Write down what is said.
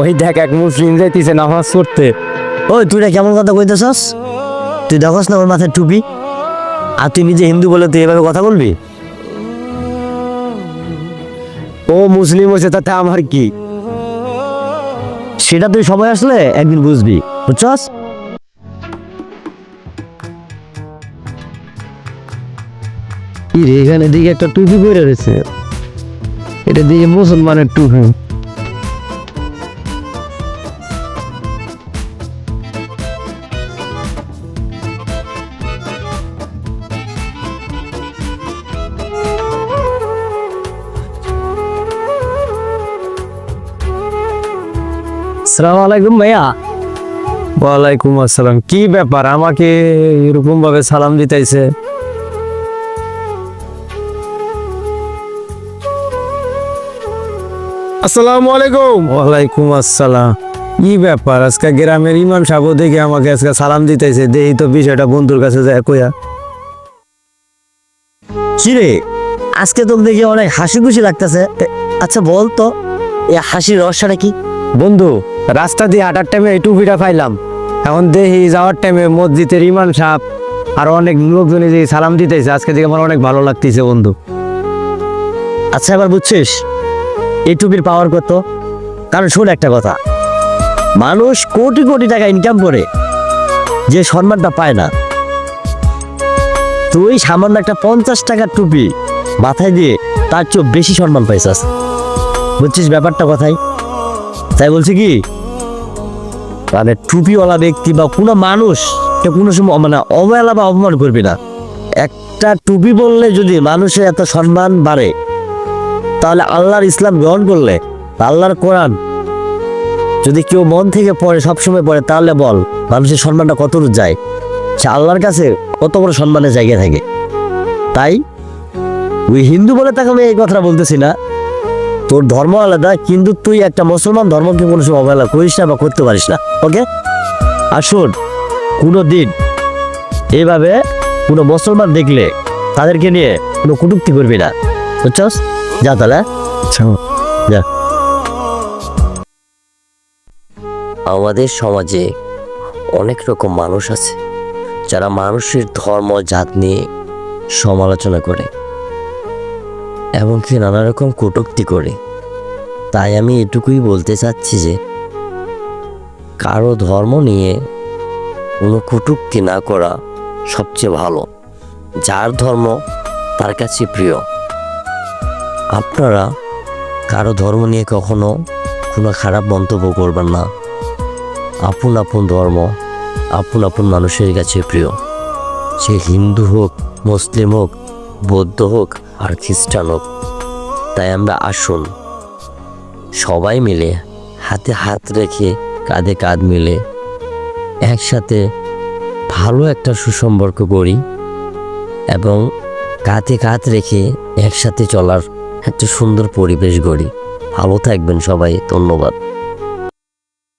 ওই দেখ এক মুসলিম যাইতেছে নামাজ পড়তে। ওই তুই না কেমন কথা কইতেছস? তুই দেখস না ওর মাথায় টুপি? আর তুই নিজে হিন্দু বলে তুই এভাবে কথা বলবি? ও মুসলিম হয়েছে তাতে আমার কি? সেটা তুই সময় আসলে একদিন বুঝবি বুঝছস? এখানে দিকে একটা টুপি পরে রয়েছে। এটা দিকে মুসলমানের টুপি। সালাম আলাইকুম ভাইয়া। ওয়ালাইকুম আসসালাম। কি ব্যাপার? আমাকে এরকম ভাবে সালাম দিতেছে। আসসালামু আলাইকুম। ওয়ালাইকুম আসসালাম। কি ব্যাপার? আজকে গ্রামের ইমাম সাহেব দেখে আমাকে আজকে সালাম দিতেছে। দেই তো বিষয়টা বন্ধুর কাছে যায় কইয়া। কি রে? আজকে তোকে দেখে অনেক হাসি খুশি লাগতেছে আচ্ছা বল তো এই হাসির রহস্যটা কি? বন্ধু রাস্তা দিয়ে হাঁটার টাইমে এই টুপিটা পাইলাম। এখন দেখি যাওয়ার টাইমে মসজিদের ইমাম সাহেব আর অনেক লোকজনে যে সালাম দিতেছে। আজকে দেখে আমার অনেক ভালো লাগতেছে বন্ধু। আচ্ছা এবার বুঝছিস? এই টুপির পাওয়ার কত? কারণ শোন একটা কথা। মানুষ কোটি কোটি টাকা ইনকাম করে, যে সম্মানটা পায় না। তুই সামান্য একটা পঞ্চাশ টাকার টুপি মাথায় দিয়ে তার চেয়েও বেশি সম্মান পাইছাস। বুঝছিস ব্যাপারটা কথাই? তাই বলছি কি মানে টুপিওয়ালা ব্যক্তি বা কোনো মানুষ কোনো সময় মানে অবহেলা বা অপমান করবি না। একটা টুপি বললে যদি মানুষের এত সম্মান বাড়ে তাহলে আল্লাহর ইসলাম গ্রহণ করলে, আল্লাহর কোরআন যদি কেউ মন থেকে পড়ে, সবসময় পড়ে, তাহলে বল, মানুষের সম্মানটা কত দূর যায়? সে আল্লাহর কাছে কত বড় সম্মানের জায়গায় থাকে। তাই ওই হিন্দু বলে তাকে আমি এই কথাটা বলতেছি না। তোর ধর্ম আলাদা, কিন্তু তুই একটা মুসলমান ধর্মকে কোনো সময় অবহেলা করিস না বা করতে পারিস না, ওকে? আর শোন কোনো দিন এইভাবে কোনো মুসলমান দেখলে তাদেরকে নিয়ে কোনো কটুক্তি করবি না, বুঝছস? যা তাহলে? যা। আমাদের সমাজে অনেক রকম মানুষ আছে যারা মানুষের ধর্ম জাত নিয়ে সমালোচনা করে এমনকি নানা রকম কটূক্তি করে। তাই আমি এটুকুই বলতে চাচ্ছি যে কারও ধর্ম নিয়ে কোনো কটূক্তি না করা সবচেয়ে ভালো। যার ধর্ম তার কাছে প্রিয়। আপনারা কারও ধর্ম নিয়ে কখনো কোনো খারাপ মন্তব্য করবেন না। আপন আপন ধর্ম, আপন আপন মানুষের কাছে প্রিয়। সে হিন্দু হোক, মুসলিম হোক, বৌদ্ধ হোক আর খ্রিস্টান হোক। তাই আমরা আসুন, সবাই মিলে হাতে হাত রেখে কাঁধে কাঁধ মিলে একসাথে ভালো একটা সুসম্পর্ক করি এবং কাঁধে কাঁধ রেখে একসাথে চলার একটা সুন্দর পরিবেশ গড়ি। ভালো থাকবেন সবাই ধন্যবাদ।